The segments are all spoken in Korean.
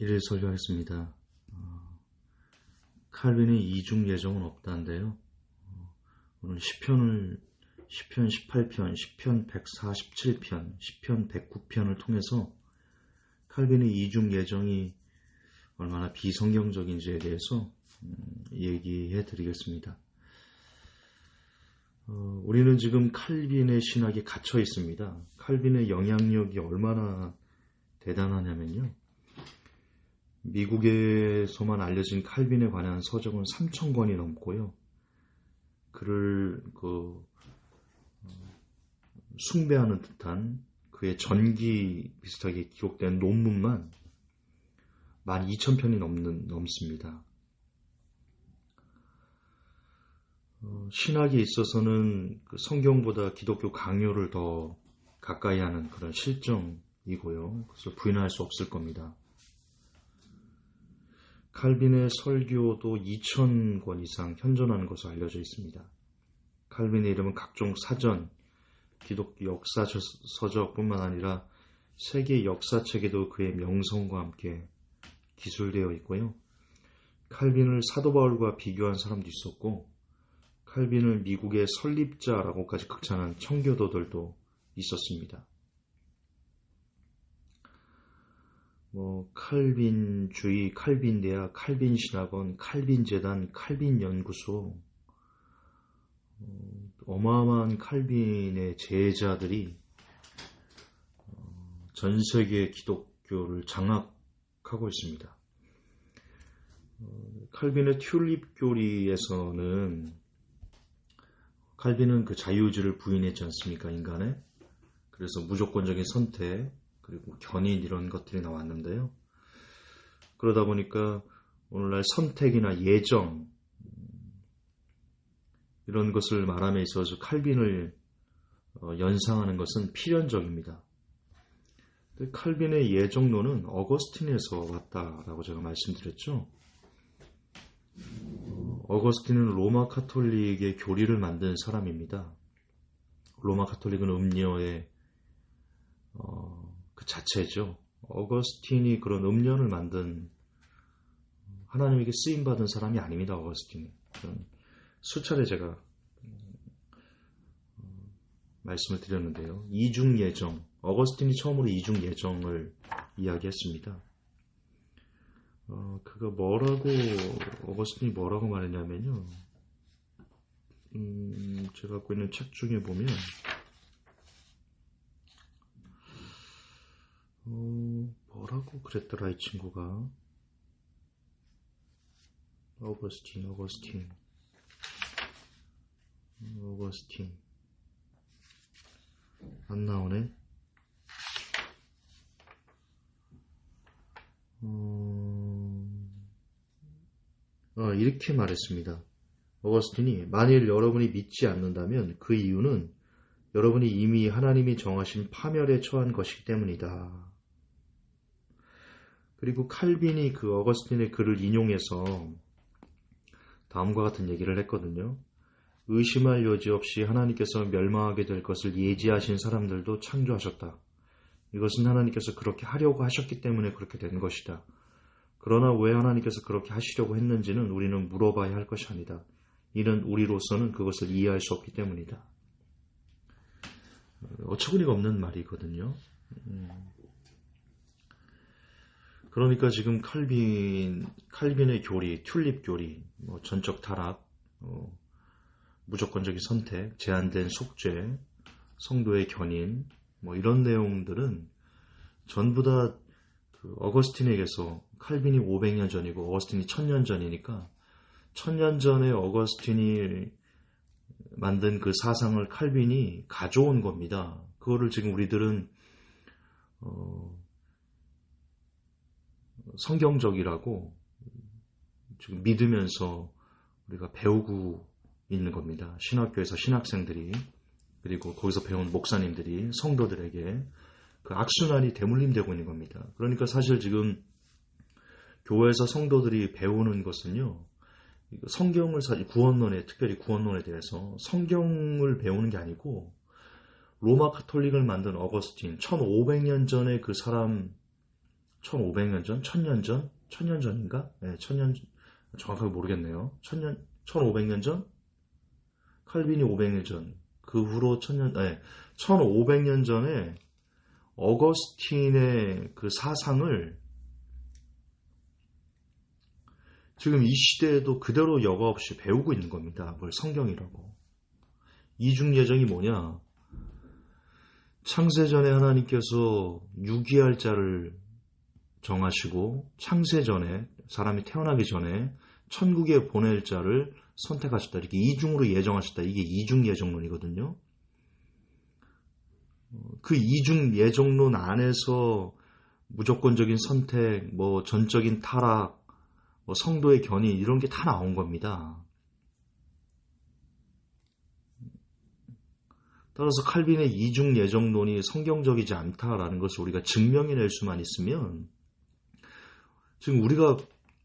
일일 설교하겠습니다. 어, 칼빈의 이중 예정은 없다는데요. 어, 오늘 10편을 10편 18편, 10편 147편, 10편 109편을 통해서 칼빈의 이중 예정이 얼마나 비성경적인지에 대해서 음, 얘기해 드리겠습니다. 어, 우리는 지금 칼빈의 신학에 갇혀 있습니다. 칼빈의 영향력이 얼마나 대단하냐면요. 미국에서만 알려진 칼빈에 관한 서적은 3천 권이 넘고요. 그를 그 어, 숭배하는 듯한 그의 전기 비슷하게 기록된 논문만 12,000편이 넘는, 넘습니다. 어, 신학에 있어서는 그 성경보다 기독교 강요를 더 가까이 하는 그런 실정이고요. 그래서 부인할 수 없을 겁니다. 칼빈의 설교도 2,000권 이상 현존하는 것으로 알려져 있습니다. 칼빈의 이름은 각종 사전, 기독교 역사 서적뿐만 아니라 세계 역사책에도 그의 명성과 함께 기술되어 있고요. 칼빈을 사도 바울과 비교한 사람도 있었고, 칼빈을 미국의 설립자라고까지 극찬한 청교도들도 있었습니다. 뭐 칼빈주의, 칼빈대학, 칼빈신학원, 칼빈재단, 칼빈연구소 어, 어마어마한 칼빈의 제자들이 어, 전 세계 기독교를 장악하고 있습니다. 어, 칼빈의 튤립 교리에서는 칼빈은 그 자유주의를 부인했지 않습니까 인간의 그래서 무조건적인 선택 그리고 견인 이런 것들이 나왔는데요. 그러다 보니까 오늘날 선택이나 예정 이런 것을 말함에 있어서 칼빈을 어, 연상하는 것은 필연적입니다. 칼빈의 예정론은 어거스틴에서 왔다라고 제가 말씀드렸죠. 어, 어거스틴은 로마 카톨릭의 교리를 만든 사람입니다. 로마 카톨릭은 음녀의 어, 그 자체죠. 어거스틴이 그런 음련을 만든 하나님에게 쓰임 받은 사람이 아닙니다. 어거스틴이 수차례 제가 음, 말씀을 드렸는데요. 이중 예정 어거스틴이 처음으로 이중 예정을 이야기했습니다. 어, 그가 뭐라고 어거스틴이 뭐라고 말했냐면요. 음, 제가 갖고 있는 책 중에 보면 어, 뭐라고 그랬더라 이 친구가 어거스틴 어거스틴 어거스틴 안 나오네 어... 어, 이렇게 말했습니다. 어거스틴이 만일 여러분이 믿지 않는다면 그 이유는 여러분이 이미 하나님이 정하신 파멸에 처한 것이기 때문이다. 그리고 칼빈이 그 어거스틴의 글을 인용해서 다음과 같은 얘기를 했거든요. 의심할 여지 없이 하나님께서 멸망하게 될 것을 예지하신 사람들도 창조하셨다. 이것은 하나님께서 그렇게 하려고 하셨기 때문에 그렇게 된 것이다. 그러나 왜 하나님께서 그렇게 하시려고 했는지는 우리는 물어봐야 할 것이 아니다. 이는 우리로서는 그것을 이해할 수 없기 때문이다. 어처구니가 없는 말이거든요. 음. 그러니까 지금 칼빈, 칼빈의 교리, 튤립 교리, 뭐 전적 타락, 어, 무조건적인 선택, 제한된 속죄, 성도의 견인, 뭐 이런 내용들은 전부 다 그 어거스틴에게서 칼빈이 500년 전이고 어거스틴이 1000년 전이니까 1000년 전에 어거스틴이 만든 그 사상을 칼빈이 가져온 겁니다. 그거를 지금 우리들은 어, 성경적이라고 지금 믿으면서 우리가 배우고 있는 겁니다. 신학교에서 신학생들이 그리고 거기서 배운 목사님들이 성도들에게 그 악순환이 대물림되고 있는 겁니다. 그러니까 사실 지금 교회에서 성도들이 배우는 것은요. 성경을 사실 구원론에 특별히 구원론에 대해서 성경을 배우는 게 아니고 로마 카톨릭을 만든 어거스틴 1500년 전에 그 사람 1500년 전, 1000년 전, 1000년 전인가? 네, 1000년 정확하게 모르겠네요. 1000년 1500년 전? 칼빈이 500년 전. 그 후로 1000년 네, 1500년 전에 어거스틴의 그 사상을 지금 이 시대에도 그대로 여과 없이 배우고 있는 겁니다. 뭘 성경이라고. 이중 예정이 뭐냐? 창세전에 하나님께서 유기할 자를 정하시고 창세 전에 사람이 태어나기 전에 천국에 보낼 자를 선택하셨다. 이렇게 이중으로 예정하셨다. 이게 이중 예정론이거든요. 그 이중 예정론 안에서 무조건적인 선택, 뭐 전적인 타락, 뭐 성도의 견인 이런 게 다 나온 겁니다. 따라서 칼빈의 이중 예정론이 성경적이지 않다라는 것을 우리가 증명해낼 수만 있으면 지금 우리가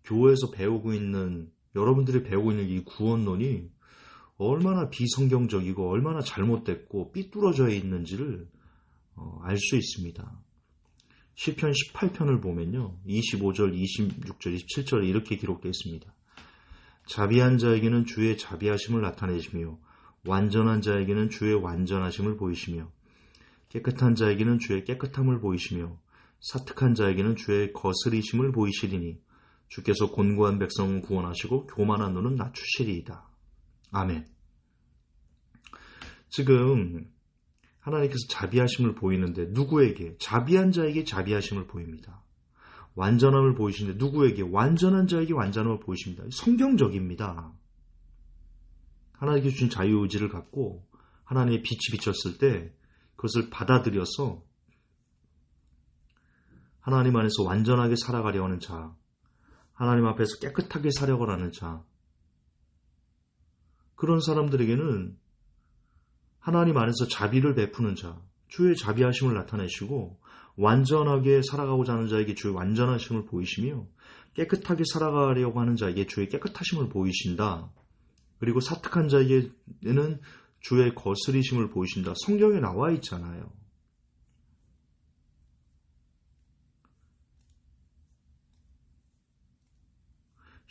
교회에서 배우고 있는 여러분들이 배우고 있는 이 구원론이 얼마나 비성경적이고 얼마나 잘못됐고 삐뚤어져 있는지를 어, 알 수 있습니다. 시편 18편을 보면요. 25절, 26절, 27절에 이렇게 기록되어 있습니다. 자비한 자에게는 주의 자비하심을 나타내시며 완전한 자에게는 주의 완전하심을 보이시며 깨끗한 자에게는 주의 깨끗함을 보이시며 사특한 자에게는 주의 거스리심을 보이시리니 주께서 곤고한 백성은 구원하시고 교만한 눈은 낮추시리이다. 아멘. 지금 하나님께서 자비하심을 보이는데 누구에게? 자비한 자에게 자비하심을 보입니다. 완전함을 보이시는데 누구에게? 완전한 자에게 완전함을 보이십니다. 성경적입니다. 하나님께서 주신 자유의지를 갖고 하나님의 빛이 비쳤을 때 그것을 받아들여서 하나님 안에서 완전하게 살아가려 하는 자, 하나님 앞에서 깨끗하게 살려고 하는 자, 그런 사람들에게는 하나님 안에서 자비를 베푸는 자, 주의 자비하심을 나타내시고 완전하게 살아가고자 하는 자에게 주의 완전하심을 보이시며 깨끗하게 살아가려고 하는 자에게 주의 깨끗하심을 보이신다. 그리고 사특한 자에게는 주의 거스리심을 보이신다. 성경에 나와 있잖아요.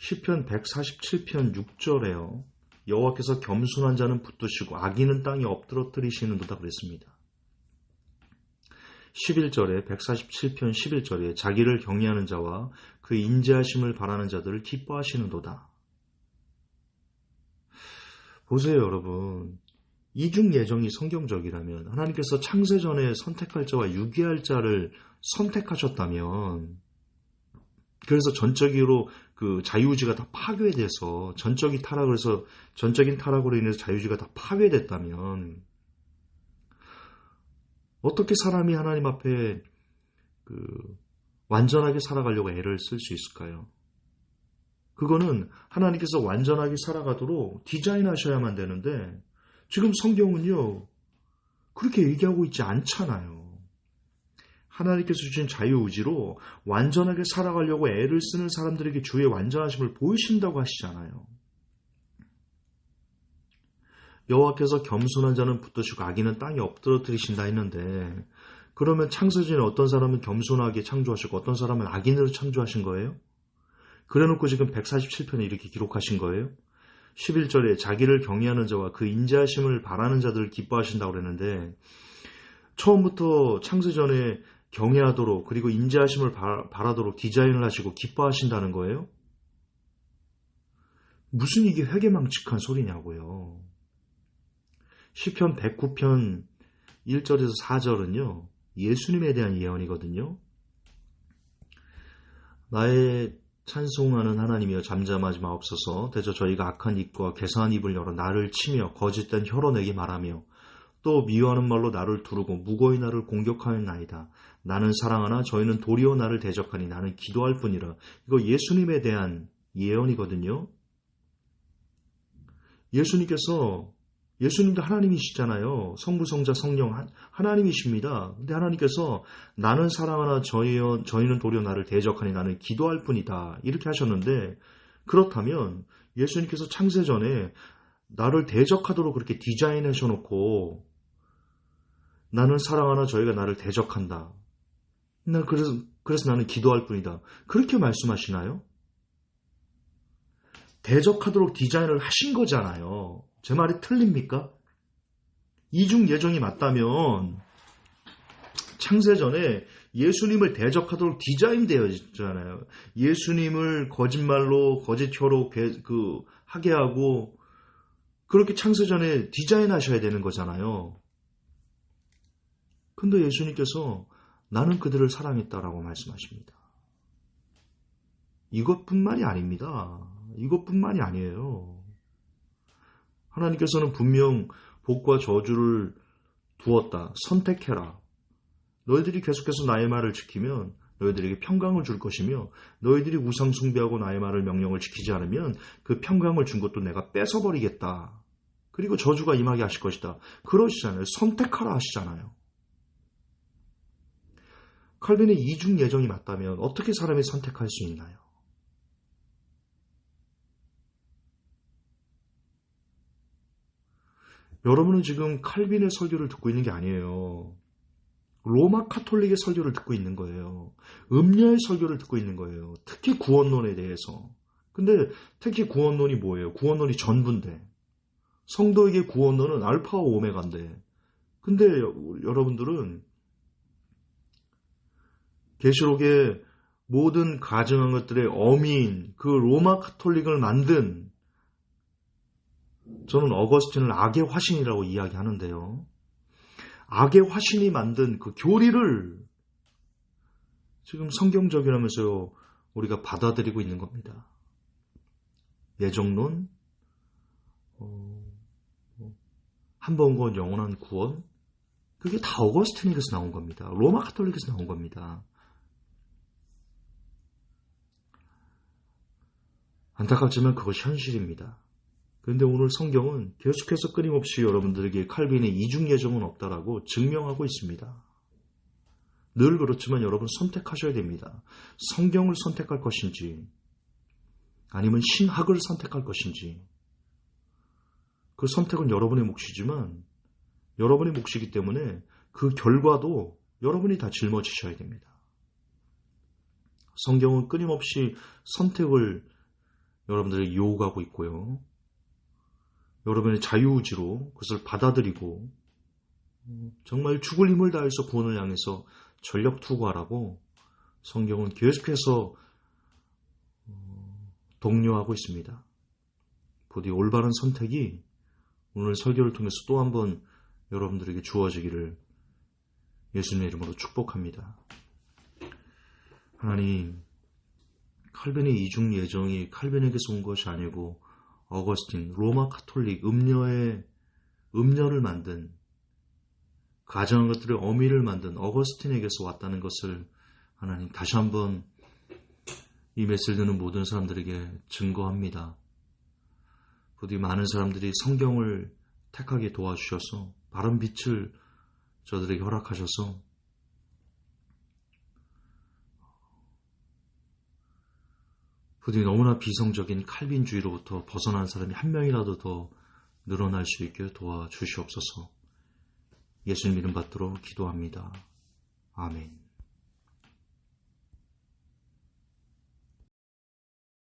시편 147편 6절에요. 여호와께서 겸손한 자는 붙드시고 악인은 땅에 엎드러뜨리시는도다 그랬습니다. 11절에 147편 11절에 자기를 경외하는 자와 그 인자하심을 바라는 자들을 기뻐하시는도다. 보세요, 여러분. 이중 예정이 성경적이라면 하나님께서 창세 전에 선택할 자와 유기할 자를 선택하셨다면 그래서 전적으로 그 자유의지가 다 파괴돼서 전적인 타락을 해서 전적인 타락으로 인해서 자유의지가 다 파괴됐다면 어떻게 사람이 하나님 앞에 그 완전하게 살아가려고 애를 쓸 수 있을까요? 그거는 하나님께서 완전하게 살아가도록 디자인하셔야만 되는데 지금 성경은요 그렇게 얘기하고 있지 않잖아요. 하나님께서 주신 자유의지로 완전하게 살아가려고 애를 쓰는 사람들에게 주의 완전하심을 보이신다고 하시잖아요. 여호와께서 겸손한 자는 붙드시고 악인은 땅에 엎드러뜨리신다 했는데 그러면 창세전에 어떤 사람은 겸손하게 창조하시고 어떤 사람은 악인으로 창조하신 거예요? 그래놓고 지금 147편에 이렇게 기록하신 거예요? 11절에 자기를 경외하는 자와 그 인자하심을 바라는 자들을 기뻐하신다고 그랬는데 처음부터 창세전에 경외하도록 그리고 인자하심을 바라도록 디자인을 하시고 기뻐하신다는 거예요? 무슨 이게 회개망측한 소리냐고요. 시편 109편 1절에서 4절은요. 예수님에 대한 예언이거든요. 나의 찬송하는 하나님이여 잠잠하지 마옵소서 대저 저희가 악한 입과 개사한 입을 열어 나를 치며 거짓된 혀로 내게 말하며 또 미워하는 말로 나를 두르고 무거이 나를 공격하는 나이다. 나는 사랑하나 저희는 도리어 나를 대적하니 나는 기도할 뿐이라. 이거 예수님에 대한 예언이거든요. 예수님께서 예수님도 하나님이시잖아요. 성부, 성자, 성령 하나님이십니다. 근데 하나님께서 나는 사랑하나 저희, 저희는 도리어 나를 대적하니 나는 기도할 뿐이다. 이렇게 하셨는데 그렇다면 예수님께서 창세 전에 나를 대적하도록 그렇게 디자인하셔 놓고 나는 사랑하나 저희가 나를 대적한다. 나 그래서, 그래서 나는 기도할 뿐이다. 그렇게 말씀하시나요? 대적하도록 디자인을 하신 거잖아요. 제 말이 틀립니까? 이중 예정이 맞다면 창세전에 예수님을 대적하도록 디자인되어 있잖아요. 예수님을 거짓말로 거짓혀로 그 하게 하고 그렇게 창세전에 디자인하셔야 되는 거잖아요. 근데 예수님께서 나는 그들을 사랑했다라고 말씀하십니다. 이것뿐만이 아닙니다. 이것뿐만이 아니에요. 하나님께서는 분명 복과 저주를 두었다. 선택해라. 너희들이 계속해서 나의 말을 지키면 너희들에게 평강을 줄 것이며 너희들이 우상 숭배하고 나의 말을 명령을 지키지 않으면 그 평강을 준 것도 내가 뺏어 버리겠다. 그리고 저주가 임하게 하실 것이다. 그러시잖아요. 선택하라 하시잖아요. 칼빈의 이중 예정이 맞다면 어떻게 사람이 선택할 수 있나요? 여러분은 지금 칼빈의 설교를 듣고 있는 게 아니에요. 로마 카톨릭의 설교를 듣고 있는 거예요. 음녀의 설교를 듣고 있는 거예요. 특히 구원론에 대해서. 근데 특히 구원론이 뭐예요? 구원론이 전부인데. 성도에게 구원론은 알파와 오메가인데. 근데 여러분들은 계시록의 모든 가증한 것들의 어미인 그 로마 카톨릭을 만든 저는 어거스틴을 악의 화신이라고 이야기하는데요. 악의 화신이 만든 그 교리를 지금 성경적이라면서 우리가 받아들이고 있는 겁니다. 예정론, 어, 한번 구원, 영원한 구원, 그게 다 어거스틴에게서 나온 겁니다. 로마 카톨릭에서 나온 겁니다. 안타깝지만 그것이 현실입니다. 그런데 오늘 성경은 계속해서 끊임없이 여러분들에게 칼빈의 이중 예정은 없다라고 증명하고 있습니다. 늘 그렇지만 여러분 선택하셔야 됩니다. 성경을 선택할 것인지 아니면 신학을 선택할 것인지 그 선택은 여러분의 몫이지만 여러분의 몫이기 때문에 그 결과도 여러분이 다 짊어지셔야 됩니다. 성경은 끊임없이 선택을 여러분들에게 요구하고 있고요. 여러분의 자유의지로 그것을 받아들이고 정말 죽을 힘을 다해서 구원을 향해서 전력 투구하라고 성경은 계속해서 어, 독려하고 있습니다. 부디 올바른 선택이 오늘 설교를 통해서 또 한 번 여러분들에게 주어지기를 예수님의 이름으로 축복합니다. 하나님, 칼빈의 이중 예정이 칼빈에게서 온 것이 아니고 어거스틴, 로마 카톨릭, 음녀의 음녀를 만든 가정한 것들의 어미를 만든 어거스틴에게서 왔다는 것을 하나님 다시 한번 이 메시를 듣는 모든 사람들에게 증거합니다. 부디 많은 사람들이 성경을 택하게 도와주셔서 바른 빛을 저들에게 허락하셔서 부디 너무나 비성적인 칼빈주의로부터 벗어난 사람이 한 명이라도 더 늘어날 수 있게 도와주시옵소서. 예수님 이름 받들어 기도합니다. 아멘.